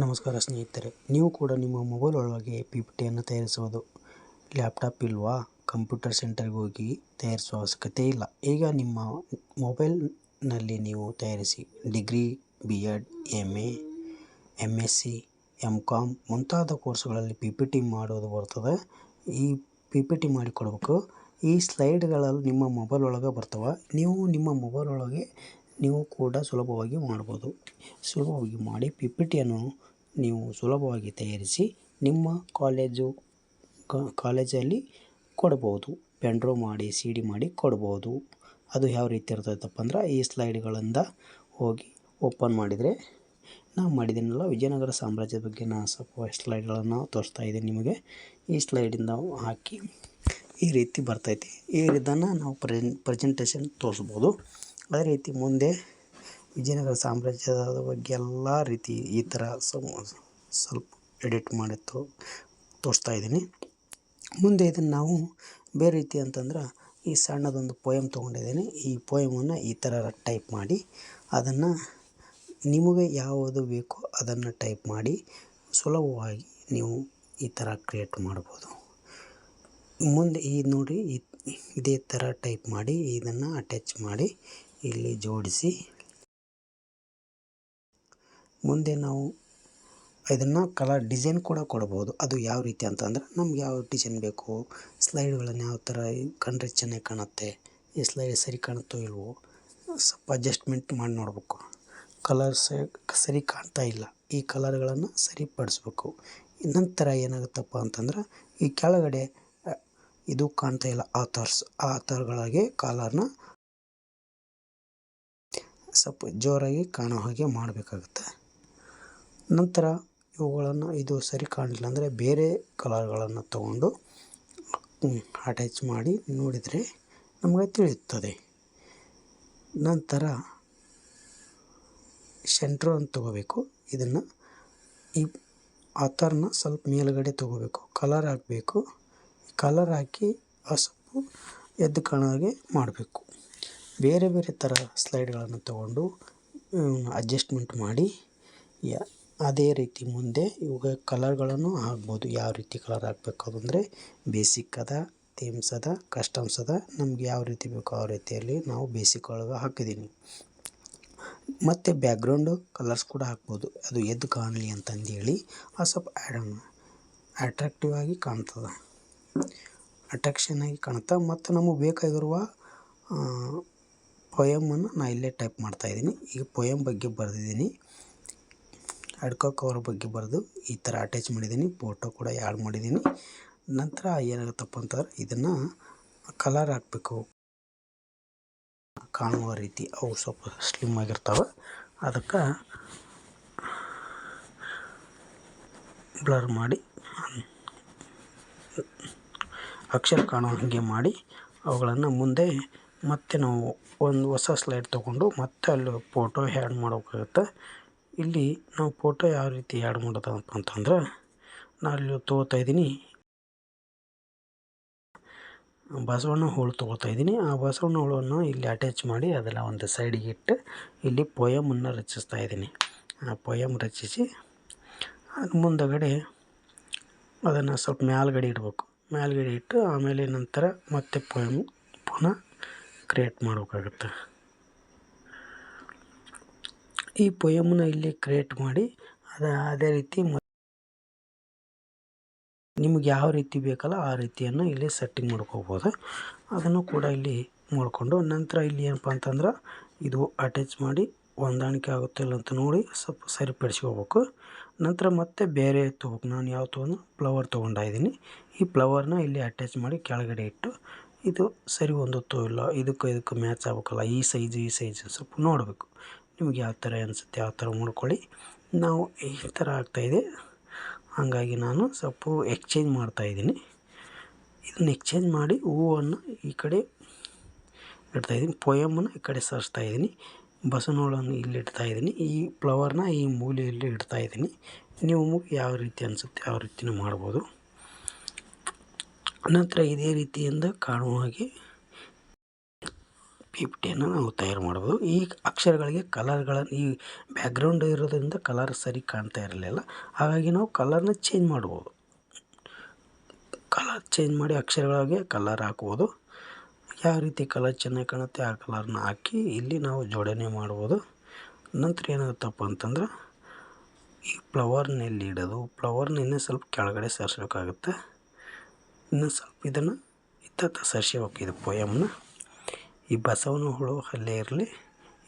ನಮಸ್ಕಾರ ಸ್ನೇಹಿತರೆ, ನೀವು ಕೂಡ ನಿಮ್ಮ ಮೊಬೈಲ್ ಒಳಗೆ ಪಿ ಪಿ ಟಿಯನ್ನು ತಯಾರಿಸುವುದು ಲ್ಯಾಪ್ಟಾಪ್ ಇಲ್ವಾ? ಕಂಪ್ಯೂಟರ್ ಸೆಂಟರ್ಗೆ ಹೋಗಿ ತಯಾರಿಸುವ ಅವಶ್ಯಕತೆ ಇಲ್ಲ. ಈಗ ನಿಮ್ಮ ಮೊಬೈಲ್ನಲ್ಲಿ ನೀವು ತಯಾರಿಸಿ degree B Ed M A M S C M Com ಮುಂತಾದ ಕೋರ್ಸ್ಗಳಲ್ಲಿ ಪಿ ಪಿ ಟಿ ಮಾಡೋದು ಬರ್ತದೆ. ಈ ಪಿ ಪಿ ಟಿ ಮಾಡಿಕೊಡ್ಬೇಕು. ಈ ಸ್ಲೈಡ್ಗಳಲ್ಲಿ ನಿಮ್ಮ ಮೊಬೈಲ್ ಒಳಗೆ ಬರ್ತವೆ. ನೀವು ನಿಮ್ಮ ಮೊಬೈಲ್ ಒಳಗೆ ನೀವು ಕೂಡ ಸುಲಭವಾಗಿ ಮಾಡ್ಬೋದು. ಸುಲಭವಾಗಿ ಮಾಡಿ ಪಿ ಪಿ ಟಿಯನ್ನು ನೀವು ಸುಲಭವಾಗಿ ತಯಾರಿಸಿ ನಿಮ್ಮ ಕಾಲೇಜು ಕಾಲೇಜಲ್ಲಿ ಕೊಡ್ಬೋದು. ಪೆಂಡ್ರೋ ಮಾಡಿ ಸಿ ಡಿ ಮಾಡಿ ಕೊಡ್ಬೋದು. ಅದು ಯಾವ ರೀತಿ ಇರ್ತೈತಪ್ಪ ಅಂದ್ರೆ ಈ ಸ್ಲೈಡ್ಗಳಿಂದ ಹೋಗಿ ಓಪನ್ ಮಾಡಿದರೆ ನಾವು ಮಾಡಿದ್ದೀನಲ್ಲ, ವಿಜಯನಗರ ಸಾಮ್ರಾಜ್ಯದ ಬಗ್ಗೆ ನಾನು ಸ್ವಲ್ಪ ಸ್ಲೈಡ್ಗಳನ್ನು ತೋರಿಸ್ತಾ ಇದ್ದೀನಿ ನಿಮಗೆ. ಈ ಸ್ಲೈಡಿಂದ ಹಾಕಿ ಈ ರೀತಿ ಬರ್ತೈತಿ. ಈ ಇದನ್ನು ನಾವು ಪ್ರೆಸೆಂಟೇಷನ್ ತೋರಿಸ್ಬೋದು. ಅದೇ ರೀತಿ ಮುಂದೆ ವಿಜಯನಗರ ಸಾಮ್ರಾಜ್ಯದ ಬಗ್ಗೆ ಎಲ್ಲ ರೀತಿ ಈ ಥರ ಸ್ವಲ್ಪ ಎಡಿಟ್ ಮಾಡಿ ತೋ, ತೋರಿಸ್ತಾ ಇದ್ದೀನಿ. ಮುಂದೆ ಇದನ್ನು ನಾವು ಬೇರೆ ರೀತಿ ಅಂತಂದ್ರೆ ಈ ಸಣ್ಣದೊಂದು ಪೋಯಮ್ ತೊಗೊಂಡಿದ್ದೀನಿ. ಈ ಪೋಯಮನ್ನು ಈ ಥರ ಟೈಪ್ ಮಾಡಿ ಅದನ್ನು ನಿಮಗೆ ಯಾವುದು ಬೇಕೋ ಅದನ್ನು ಟೈಪ್ ಮಾಡಿ ಸುಲಭವಾಗಿ ನೀವು ಈ ಥರ ಕ್ರಿಯೇಟ್ ಮಾಡ್ಬೋದು. ಮುಂದೆ ಈ ನೋಡಿ ಇದೇ ಥರ ಟೈಪ್ ಮಾಡಿ ಇದನ್ನು ಅಟ್ಯಾಚ್ ಮಾಡಿ ಇಲ್ಲಿ ಜೋಡಿಸಿ. ಮುಂದೆ ನಾವು ಇದನ್ನು ಕಲರ್ ಡಿಸೈನ್ ಕೂಡ ಕೊಡ್ಬೋದು. ಅದು ಯಾವ ರೀತಿ ಅಂತಂದ್ರೆ ನಮ್ಗೆ ಯಾವ ಡಿಸೈನ್ ಬೇಕು ಸ್ಲೈಡ್ಗಳನ್ನು ಯಾವ ಥರ ಕಂಡ್ರೆ ಚೆನ್ನಾಗಿ ಕಾಣುತ್ತೆ, ಈ ಸ್ಲೈಡ್ ಸರಿ ಕಾಣುತ್ತೋ ಇಲ್ವೋ, ಸ್ವಲ್ಪ ಅಡ್ಜಸ್ಟ್ಮೆಂಟ್ ಮಾಡಿ ನೋಡಬೇಕು. ಕಲರ್ಸ್ ಸರಿ ಕಾಣ್ತಾ ಇಲ್ಲ, ಈ ಕಲರ್ಗಳನ್ನು ಸರಿಪಡಿಸ್ಬೇಕು. ನಂತರ ಏನಾಗುತ್ತಪ್ಪ ಅಂತಂದ್ರೆ ಈ ಕೆಳಗಡೆ ಇದು ಕಾಣ್ತಾ ಇಲ್ಲ ಆ ಥರ್ಸ್ ಆ ಥರಗಳಿಗೆ ಕಾಲರ್ನ ಸ್ವಲ್ಪ ಜೋರಾಗಿ ಕಾಣೋ ಹಾಗೆ ಮಾಡಬೇಕಾಗುತ್ತೆ. ನಂತರ ಇವುಗಳನ್ನು ಇದು ಸರಿ ಕಾಣಲಿಲ್ಲ ಅಂದರೆ ಬೇರೆ ಕಲರ್ಗಳನ್ನು ತಗೊಂಡು ಅಟ್ಯಾಚ್ ಮಾಡಿ ನೋಡಿದರೆ ನಮಗೆ ತಿಳಿಯುತ್ತದೆ. ನಂತರ ಸೆಂಟ್ರನ್ನು ತಗೋಬೇಕು. ಇದನ್ನು ಈ ಆತರ್ನ ಸ್ವಲ್ಪ ಮೇಲುಗಡೆ ತಗೋಬೇಕು. ಕಲರ್ ಹಾಕಬೇಕು. ಕಲರ್ ಹಾಕಿ ಆ ಸೊಪ್ಪು ಎದ್ದು ಕಾಣೋ ಹಾಗೆ ಮಾಡಬೇಕು. ಬೇರೆ ಬೇರೆ ಥರ ಸ್ಲೈಡ್ಗಳನ್ನು ತಗೊಂಡು ಅಡ್ಜಸ್ಟ್ಮೆಂಟ್ ಮಾಡಿ, ಯ, ಅದೇ ರೀತಿ ಮುಂದೆ ಇವಾಗ ಕಲರ್ಗಳನ್ನು ಹಾಕ್ಬೋದು. ಯಾವ ರೀತಿ ಕಲರ್ ಹಾಕ್ಬೇಕು ಅಂದರೆ ಬೇಸಿಕ್ ಅದ ಥೀಮ್ಸ್ ಅದ ಕಸ್ಟಮ್ಸ್ ಅದ, ನಮ್ಗೆ ಯಾವ ರೀತಿ ಬೇಕೋ ಆ ರೀತಿಯಲ್ಲಿ ನಾವು ಬೇಸಿಕ್ ಒಳಗೆ ಹಾಕಿದ್ದೀನಿ ಮತ್ತು ಬ್ಯಾಕ್ಗ್ರೌಂಡು ಕಲರ್ಸ್ ಕೂಡ ಹಾಕ್ಬೋದು. ಅದು ಎದ್ದು ಕಾಣಲಿ ಅಂತಂದೇಳಿ ಆ ಸ್ವಲ್ಪ ಆ್ಯಡ್ ಅಟ್ರಾಕ್ಟಿವ್ ಆಗಿ ಕಾಣ್ತದೆ. ಅಟ್ರಾಕ್ಷನ್ ಆಗಿ ಕಾಣುತ್ತೆ ಮತ್ತು ನಮಗೆ ಬೇಕಾಗಿರುವ ಪೊಯಮನ್ನು ನಾನು ಇಲ್ಲೇ ಟೈಪ್ ಮಾಡ್ತಾಯಿದ್ದೀನಿ ಈಗ ಪೊಯಮ್ ಬಗ್ಗೆ ಬರೆದಿದ್ದೀನಿ. ಅಡ್ಕೋ ಕವರ್ ಬಗ್ಗೆ ಬರೆದು ಈ ಥರ ಅಟ್ಯಾಚ್ ಮಾಡಿದ್ದೀನಿ. ಫೋಟೋ ಕೂಡ ಆ್ಯಡ್ ಮಾಡಿದ್ದೀನಿ. ನಂತರ ಏನಾಗುತ್ತಪ್ಪ ಅಂತಂದ್ರೆ ಇದನ್ನು ಕಲರ್ ಹಾಕಬೇಕು. ಕಾಣುವ ರೀತಿ. ಅವು ಸ್ವಲ್ಪ ಸ್ಲಿಮ್ ಆಗಿರ್ತಾವೆ. ಅದಕ್ಕೆ ಬ್ಲರ್ ಮಾಡಿ, ಅಕ್ಷರ ಕಾಣೋ ಹಾಗೆ ಮಾಡಿ, ಅವುಗಳನ್ನು ಮುಂದೆ ಮತ್ತೆ ನಾವು ಒಂದು ಹೊಸ ಸ್ಲೈಡ್ ತೊಗೊಂಡು ಮತ್ತೆ ಅಲ್ಲಿ ಫೋಟೋ ಆ್ಯಡ್ ಮಾಡಬೇಕಾಗುತ್ತೆ. ಇಲ್ಲಿ ನಾವು ಫೋಟೋ ಯಾವ ರೀತಿ ಆ್ಯಡ್ ಮಾಡೋದಪ್ಪ ಅಂತಂದ್ರೆ ನಾನು ಇಲ್ಲಿ ತೊಗೋತಾ ಇದ್ದೀನಿ. ಬಸವಣ್ಣ ಹೋಳು ತೊಗೋತಾ ಇದ್ದೀನಿ. ಆ ಬಸವಣ್ಣ ಹೋಳನ್ನು ಇಲ್ಲಿ ಅಟ್ಯಾಚ್ ಮಾಡಿ ಅದೆಲ್ಲ ಒಂದು ಸೈಡಿಗೆ ಇಟ್ಟು ಇಲ್ಲಿ ಪೊಯಮನ್ನು ರಚಿಸ್ತಾ ಇದ್ದೀನಿ. ಆ ಪೊಯಮ್ ರಚಿಸಿ, ಅದು ಮುಂದಗಡೆ ಅದನ್ನು ಸ್ವಲ್ಪ ಮ್ಯಾಲ್ಗಡೆ ಇಡಬೇಕು. ಮ್ಯಾಲ್ಗಡೆ ಇಟ್ಟು ಆಮೇಲೆ ನಂತರ ಮತ್ತೆ ಪೊಯಮ್ ಪುನಃ ಕ್ರಿಯೇಟ್ ಮಾಡಬೇಕಾಗತ್ತೆ. ಈ ಪೊಯಮನ್ನ ಇಲ್ಲಿ ಕ್ರಿಯೇಟ್ ಮಾಡಿ, ಅದು ಅದೇ ರೀತಿ ನಿಮ್ಗೆ ಯಾವ ರೀತಿ ಬೇಕಲ್ಲ ಆ ರೀತಿಯನ್ನು ಇಲ್ಲಿ ಸೆಟ್ಟಿಂಗ್ ಮಾಡ್ಕೋಬೋದು. ಅದನ್ನು ಕೂಡ ಇಲ್ಲಿ ಮಾಡಿಕೊಂಡು ನಂತರ ಇಲ್ಲಿ ಏನಪ್ಪ ಅಂತಂದ್ರೆ ಇದು ಅಟ್ಯಾಚ್ ಮಾಡಿ ಹೊಂದಾಣಿಕೆ ಆಗುತ್ತೆ ಇಲ್ಲ ಅಂತ ನೋಡಿ ಸ್ವಲ್ಪ ಸರಿಪಡಿಸ್ಕೋಬೇಕು. ನಂತರ ಮತ್ತೆ ಬೇರೆ ತೊಗೋಬೇಕು. ನಾನು ಯಾವ ತೊಗೊಂಡು ಫ್ಲವರ್ ತೊಗೊಂಡಿದ್ದೀನಿ ಈ ಫ್ಲವರ್ನ ಇಲ್ಲಿ ಅಟ್ಯಾಚ್ ಮಾಡಿ ಕೆಳಗಡೆ ಇಟ್ಟು ಇದು ಸರಿ ಹೊಂದುತ್ತೋ ಇಲ್ಲ, ಇದಕ್ಕೆ ಇದಕ್ಕೆ ಮ್ಯಾಚ್ ಆಗ್ಬೇಕಲ್ಲ, ಈ ಸೈಜು ಈ ಸೈಜು ಸ್ವಲ್ಪ ನೋಡಬೇಕು. ನಿಮ್ಗೆ ಯಾವ ಥರ ಅನಿಸುತ್ತೆ, ಯಾವ ಥರ ಮಾಡ್ಕೊಳ್ಳಿ ನಾವು ಈ ಥರ ಆಗ್ತಾಯಿದೆ ಹಾಗಾಗಿ ನಾನು ಸ್ವಲ್ಪ ಎಕ್ಸ್ಚೇಂಜ್ ಮಾಡ್ತಾಯಿದ್ದೀನಿ ಇದನ್ನು ಎಕ್ಸ್ಚೇಂಜ್ ಮಾಡಿ ಹೂವನ್ನು ಈ ಕಡೆ ಇಡ್ತಾಯಿದ್ದೀನಿ ಪೊಯಮನ್ನು ಈ ಕಡೆ ಸರಿಸ್ತಾಯಿದ್ದೀನಿ ಬಸವನೋಳನ್ನು ಇಲ್ಲಿ ಇಡ್ತಾಯಿದ್ದೀನಿ ಈ ಫ್ಲವರ್ನ ಈ ಮೂಲೆಯಲ್ಲಿ ಇಡ್ತಾಯಿದ್ದೀನಿ ನೀವು ಯಾವ ರೀತಿ ಅನಿಸುತ್ತೆ, ಯಾವ ರೀತಿಯೂ ಮಾಡ್ಬೋದು. ನಂತರ ಇದೇ ರೀತಿಯಿಂದ ಕಾಣುವ ಹಾಗೆ ಪಿ ಪಿ ಟಿಯನ್ನು ನಾವು ತಯಾರು ಮಾಡ್ಬೋದು. ಈ ಅಕ್ಷರಗಳಿಗೆ ಕಲರ್ಗಳನ್ನು ಈ ಬ್ಯಾಕ್ಗ್ರೌಂಡ್ ಇರೋದ್ರಿಂದ ಕಲರ್ ಸರಿ ಕಾಣ್ತಾ ಇರಲಿಲ್ಲ. ಹಾಗಾಗಿ ನಾವು ಕಲರ್ನ ಚೇಂಜ್ ಮಾಡ್ಬೋದು. ಕಲರ್ ಚೇಂಜ್ ಮಾಡಿ ಅಕ್ಷರಗಳಿಗೆ ಕಲರ್ ಹಾಕ್ಬೋದು. ಯಾವ ರೀತಿ ಕಲರ್ ಚೆನ್ನಾಗಿ ಕಾಣುತ್ತೆ ಆ ಕಲರ್ನ ಹಾಕಿ ಇಲ್ಲಿ ನಾವು ಜೋಡಣೆ ಮಾಡ್ಬೋದು. ನಂತರ ಏನಾಗುತ್ತಪ್ಪ ಅಂತಂದ್ರೆ ಈ ಫ್ಲವರ್ನಲ್ಲಿ ಇಡೋದು? ಫ್ಲವರ್ನ ಇನ್ನೂ ಸ್ವಲ್ಪ ಕೆಳಗಡೆ ಸರಿಸ್ಬೇಕಾಗುತ್ತೆ. ಇನ್ನೂ ಸ್ವಲ್ಪ ಇದನ್ನು ಇತ್ತತ್ತ ಸರಿಸ್ಬೇಕು ಇದು ಪೊಯಮ್ನ ಈ ಬಸವನ ಹುಳು ಅಲ್ಲೇ ಇರಲಿ.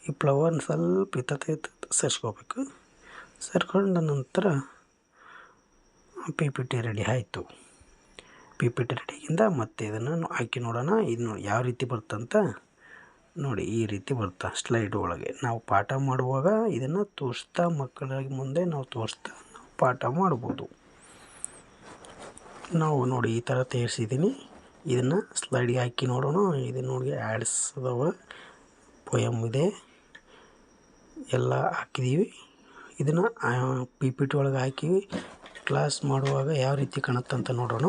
ಈ ಫ್ಲವರ್ನ ಸ್ವಲ್ಪ ಇತ್ತ ಇತ್ತ ಸರ್ಸ್ಕೋಬೇಕು ಸರ್ಕೊಂಡ ನಂತರ ಪಿ ಪಿ ಟಿ ರೆಡಿ ಆಯಿತು. ಪಿ ಪಿ ಟಿ ರೆಡಿಯಿಂದ ಮತ್ತೆ ಇದನ್ನು ಹಾಕಿ ನೋಡೋಣ. ಇದು ಯಾವ ರೀತಿ ಬರ್ತಂತ ನೋಡಿ ಈ ರೀತಿ ಬರ್ತಾ ಸ್ಲೈಡ್ ಒಳಗೆ. ನಾವು ಪಾಠ ಮಾಡುವಾಗ ಇದನ್ನು ತೋರಿಸ್ತಾ ಮಕ್ಕಳ ಮುಂದೆ ನಾವು ತೋರಿಸ್ತಾ ನಾವು ಪಾಠ ಮಾಡ್ಬೋದು. ನಾವು ನೋಡಿ ಈ ಥರ ತಯಾರಿಸಿದ್ದೀನಿ ಇದನ್ನು ಸ್ಲೈಡಿಗೆ ಹಾಕಿ ನೋಡೋಣ. ಇದು ನೋಡಿ ಆ್ಯಡ್ಸ್ ಅದಾವ. ಪೊಯಮ್ ಇದೆ. ಎಲ್ಲ ಹಾಕಿದ್ದೀವಿ ಇದನ್ನು ಪಿ ಪಿ ಟಿ ಒಳಗೆ ಹಾಕಿ ಕ್ಲಾಸ್ ಮಾಡುವಾಗ ಯಾವ ರೀತಿ ಕಾಣುತ್ತಂತ ನೋಡೋಣ.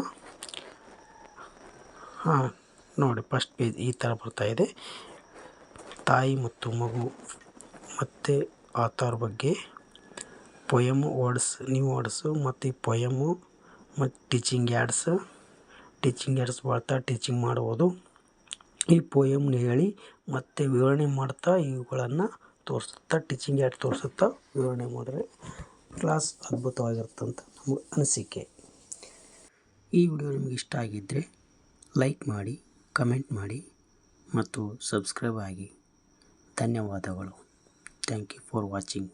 ಹಾಂ, ನೋಡಿ ಫಸ್ಟ್ ಪೇಜ್ ಈ ಥರ ಬರ್ತಾಯಿದೆ ತಾಯಿ ಮತ್ತು ಮಗು, ಮತ್ತು ಆತರ ಬಗ್ಗೆ ಪೊಯಮ್ ವರ್ಡ್ಸ್ ನ್ಯೂ ವರ್ಡ್ಸು ಮತ್ತು ಈ ಪೊಯಮು ಮತ್ತು ಟೀಚಿಂಗ್ ಆ್ಯಡ್ಸ್ ಟೀಚಿಂಗ್ ಆ್ಯಡ್ಸ್ ಬರ್ತಾ ಟೀಚಿಂಗ್ ಮಾಡ್ಬೋದು. ಈ ಪೋಯಮ್ನ ಹೇಳಿ ಮತ್ತು ವಿವರಣೆ ಮಾಡ್ತಾ ಇವುಗಳನ್ನು ತೋರಿಸುತ್ತಾ ಟೀಚಿಂಗ್ ಆ್ಯಡ್ ತೋರಿಸುತ್ತಾ ವಿವರಣೆ ಮಾಡಿದ್ರೆ ಕ್ಲಾಸ್ ಅದ್ಭುತವಾಗಿರುತ್ತಂತ ನಮಗೆ ಅನಿಸಿಕೆ. ಈ ವಿಡಿಯೋ ನಿಮಗೆ ಇಷ್ಟ ಆಗಿದ್ದರೆ ಲೈಕ್ ಮಾಡಿ ಕಮೆಂಟ್ ಮಾಡಿ ಮತ್ತು ಸಬ್ಸ್ಕ್ರೈಬ್ ಆಗಿ. ಧನ್ಯವಾದಗಳು. Thank you for watching